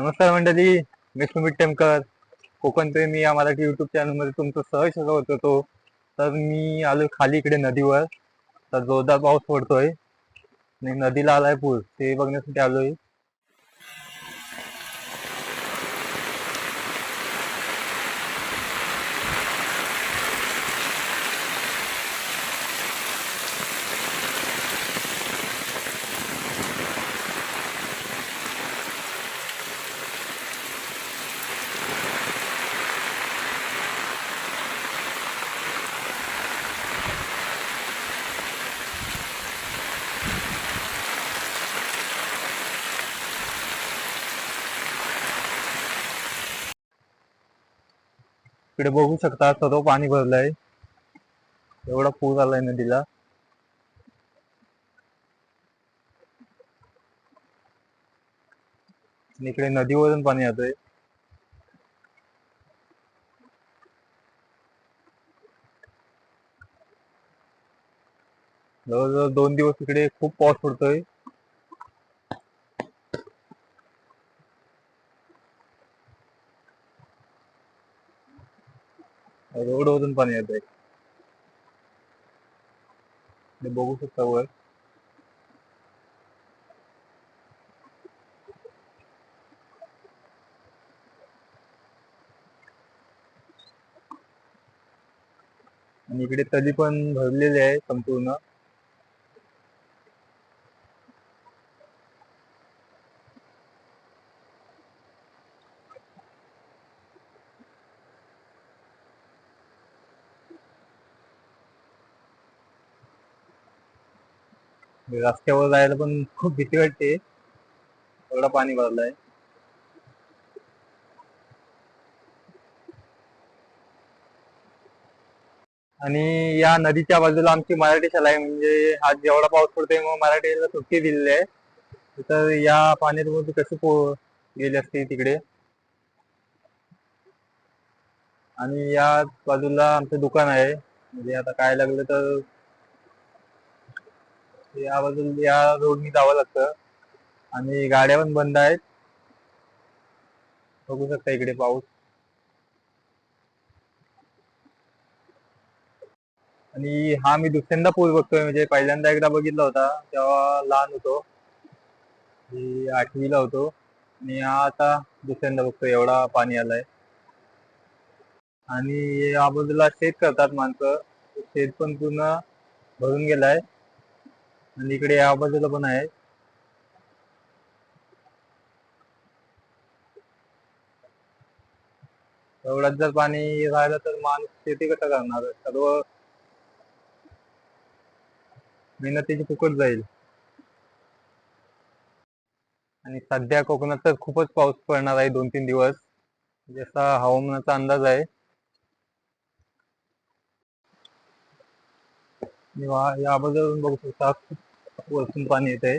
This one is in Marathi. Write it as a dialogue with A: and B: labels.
A: नमस्कार मंडळी मी सुमित टेमकर. कोकण प्रेमी या मराठी युट्यूब चॅनलमध्ये तुमचं सहज होत होतो तर मी आलोय खाली इकडे नदीवर. तर जोरदार पाऊस पडतोय. आणि नदीला आलाय पूर. ते बघण्यासाठी आलोय. इकडे बघू शकता सर्व पाणी भरलंय. एवढा पूर आलाय नदीला. इकडे नदीवरून पाणी येतोय. जवळजवळ दोन दिवस इकडे खूप पाऊस पडतोय. रोड वरून पाणी येत आहे बघू शकता वर. आणि इकडे तली पण भरलेली आहे संपूर्ण. रस्त्यावर जायला पण खूप भीती वाटते. एवढं पाणी भरलाय. आणि या नदीच्या बाजूला आमची मराठी शाळा आहे. म्हणजे आज जेवढा पाऊस पडतोय मग मराठीला सुट्टी दिलेली आहे. तर या पाण्यात कशी पो गेली असते तिकडे? आणि या बाजूला आमचं दुकान आहे. म्हणजे आता काय लागलं तर या बाजूला या रोडनी जावं लागतं. आणि गाड्या पण बंद आहेत. बघू शकता इकडे पाऊस. आणि हा मी दुसऱ्यांदा पूल बघतोय. म्हणजे पहिल्यांदा एकदा बघितला होता. तेव्हा लहान होतो. आठवीला होतो. आणि हा आता दुसऱ्यांदा बघतोय. एवढा पाणी आलाय. आणि या बाजूला शेत करतात माणसं. शेत पण पूर्ण भरून गेलाय. आणि इकडे या बाजूला पण आहे. एवढ्यात जर पाणी राहिलं तर माणूस शेती कसं करणार? सर्व मेहनतीची फुकट जाईल. आणि सध्या कोकणात तर खूपच पाऊस पडणार आहे दोन तीन दिवस. जसा हवामानाचा अंदाज आहे या बाजूला बघू शकता वरतून पाणी येत आहे